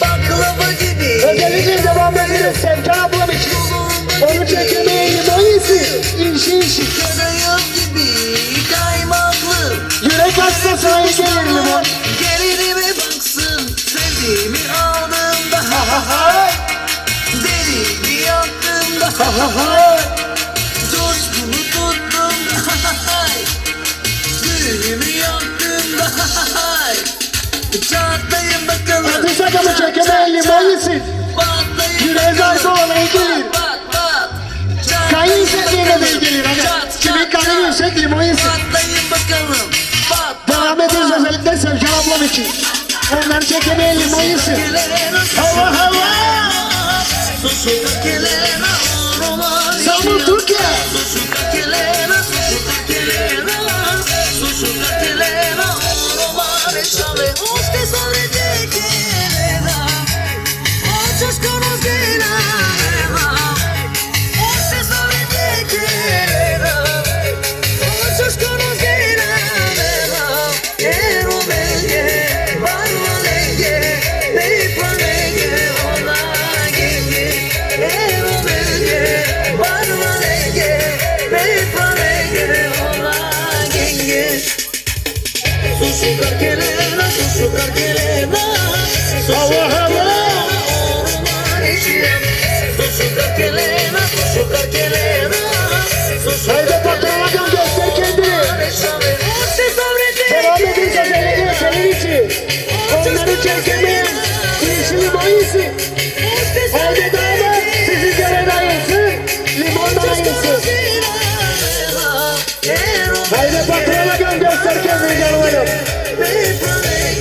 baklava gibi. Özellikle devam ederiz Sevcan ablam için. Onu çekemeye limon yesin. İnşi inşi. Kadayıf gibi kaymaklı Yürek hastasına iyi gelir limon. Gelinime baksın. Sevdiğimi aldığımda ha ha ha. Deli yaktığımda ha ha ha. Coşkumu tuttuğumda ha ha ha Gülümü yaktığımda ha ha ha Çatlayın bakalım Ateş adamı çekemeye limon yesin. Patlayın Yüreğe. Pat pat Kayın yüksekliğine de iyi gelir. Hani kimin kayın yüksek limon yesin. Patlayın bakalım Pat Devam ederiz özellikle Sevcan ablam için. Onları çekemeye limon yesin. Hava hava. Sussuca Kelena, Romani Samu Türkiye. Kelena Hava hava. Susukar kelena, susukar kelena Haydi patrona göster kendini. Devam ederiz özellikle senin için. Onları çekemeye inşi limon yesin. Haydi damat sizi gören ayırsın. Limon da ayırsın. Haydi patrona göster kendini canlarım.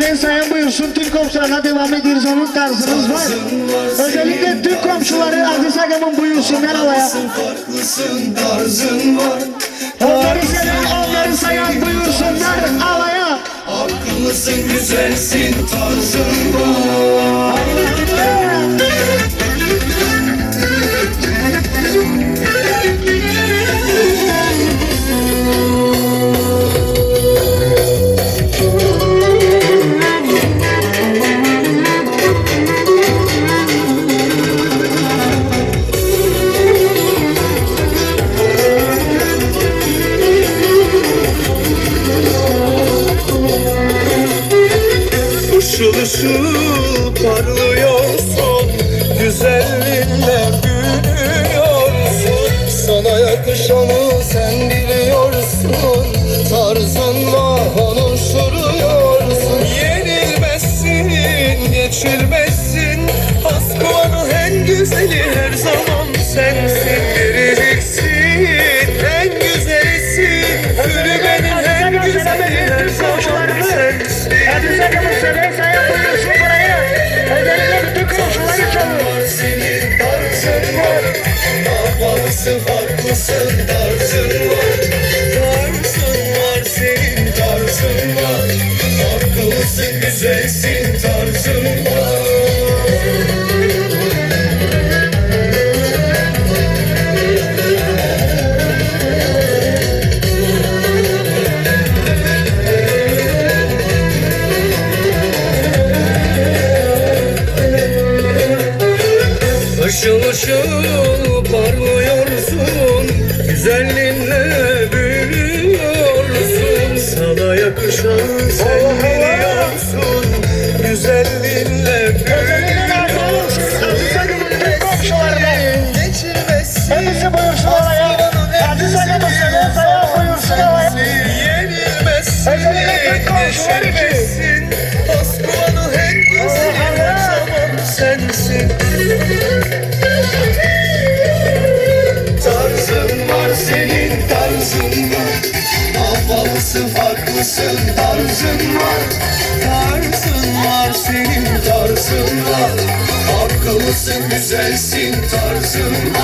Seven sayan buyursun. Türk komşularına devam ediyoruz. Onun tarzımız var. Özellikle Türk komşuları Aziz Akın'ın buyursunlar havaya. Farklısın tarzın var Onları seven, onları sayan buyursunlar havaya. Akıllısın güzelsin tarzın var Sana yakışanı sen biliyorsun. Tarzınla konuşuyorsun farklısın tarzın Güzelliğinle Hepsi buyursun. Aziz Akın'ı seven sayan buyursun havaya. Yenilmezsin. Geçirmezsin Askıvanın en güzeli her zaman sensin. Tarzın var senin tarzın var. Havalısın farklısın tarzın var Akıllısın güzelsin tarzın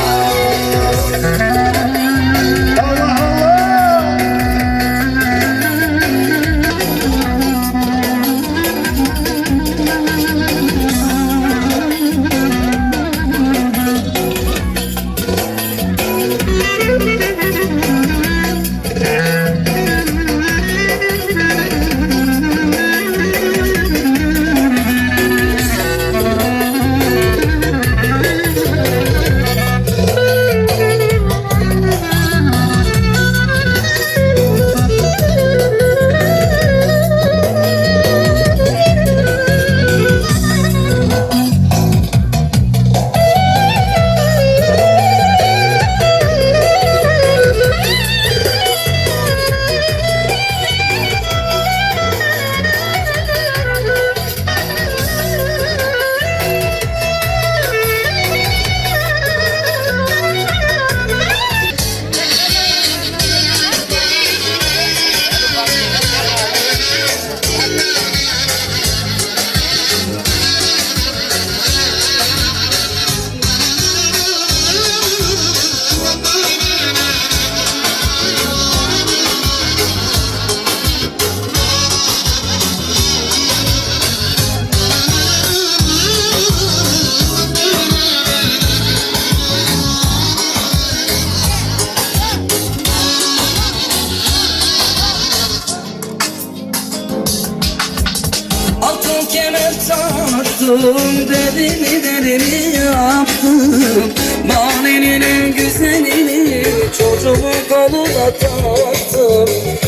taktım Dedimi dedimi yaptım. Mahallenin en güzelini Çocuğumu koluna taktım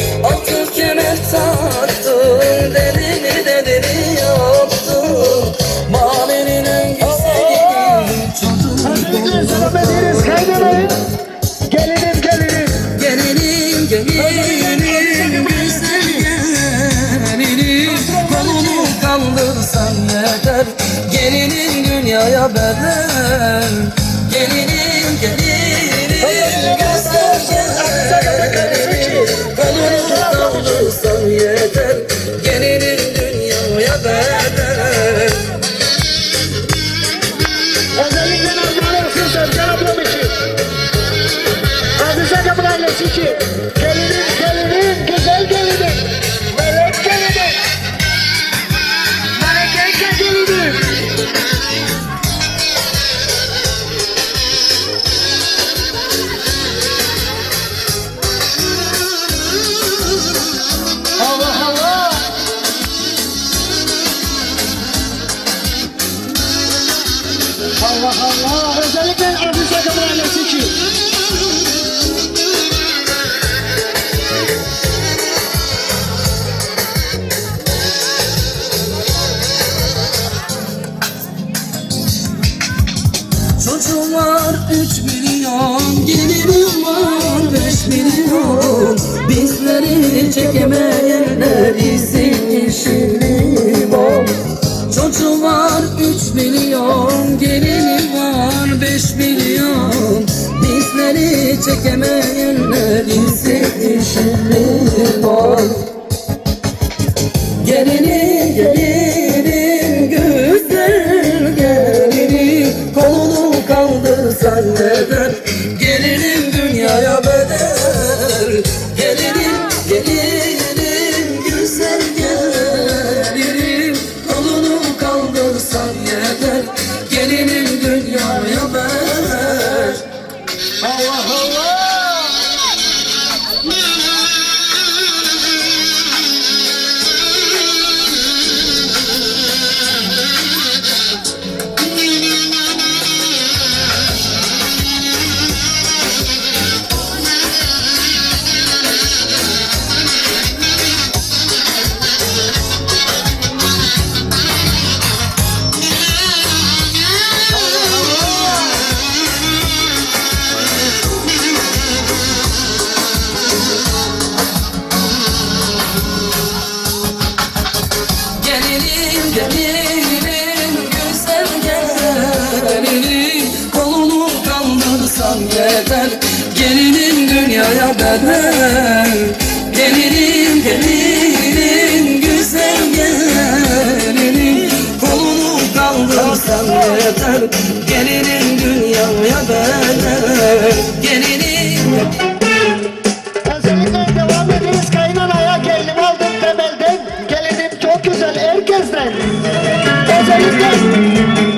Ele que não justa çekemeyenlerin Gelirim güzel gelirim Kolunu kaldırsam yeter. Gelirim dünyaya bedel. Gelirim gelirim güzel gelirim Kolunu kaldırsam yeter. Gelirim dünyaya bedel. Gelirim one. That's.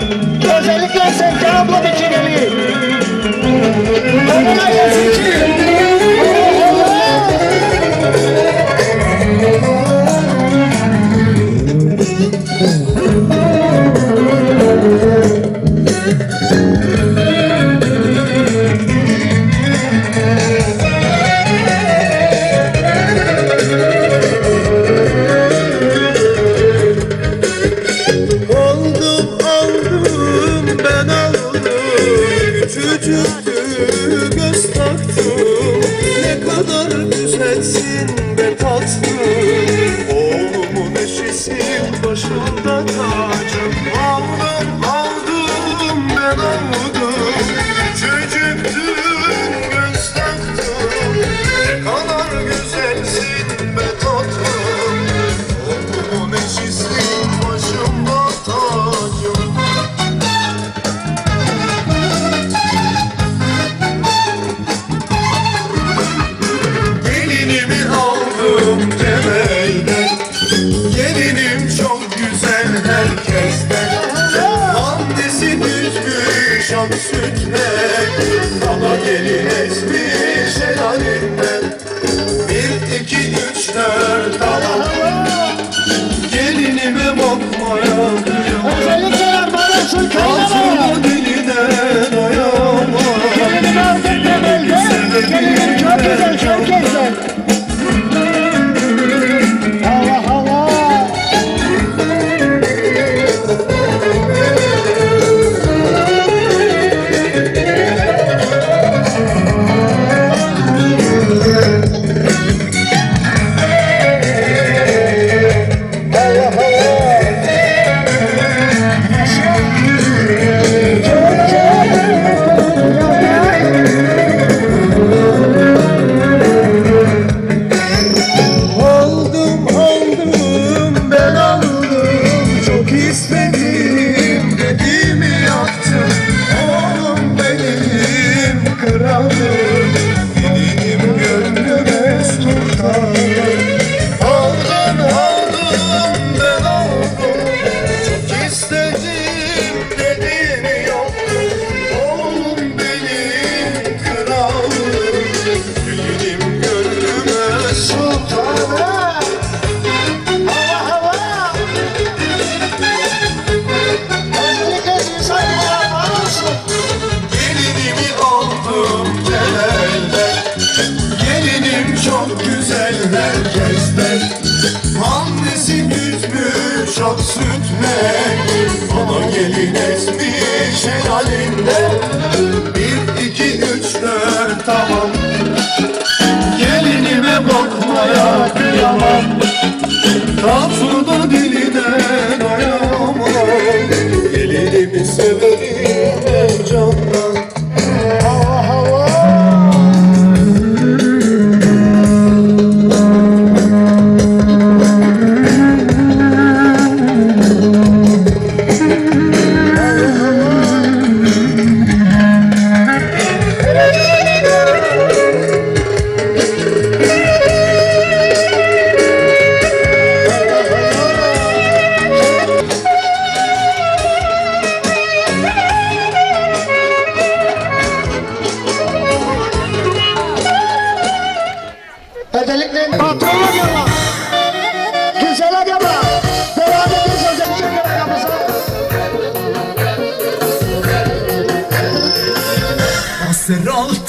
gözü göz taktı. çok güzel herkesten Annesi gütmüş çok sütle Ona gelin etmiş helalinde Bir, iki, üç, dört tamam. Gelinime bakmaya kıyamam. Tatlıdır diye Serral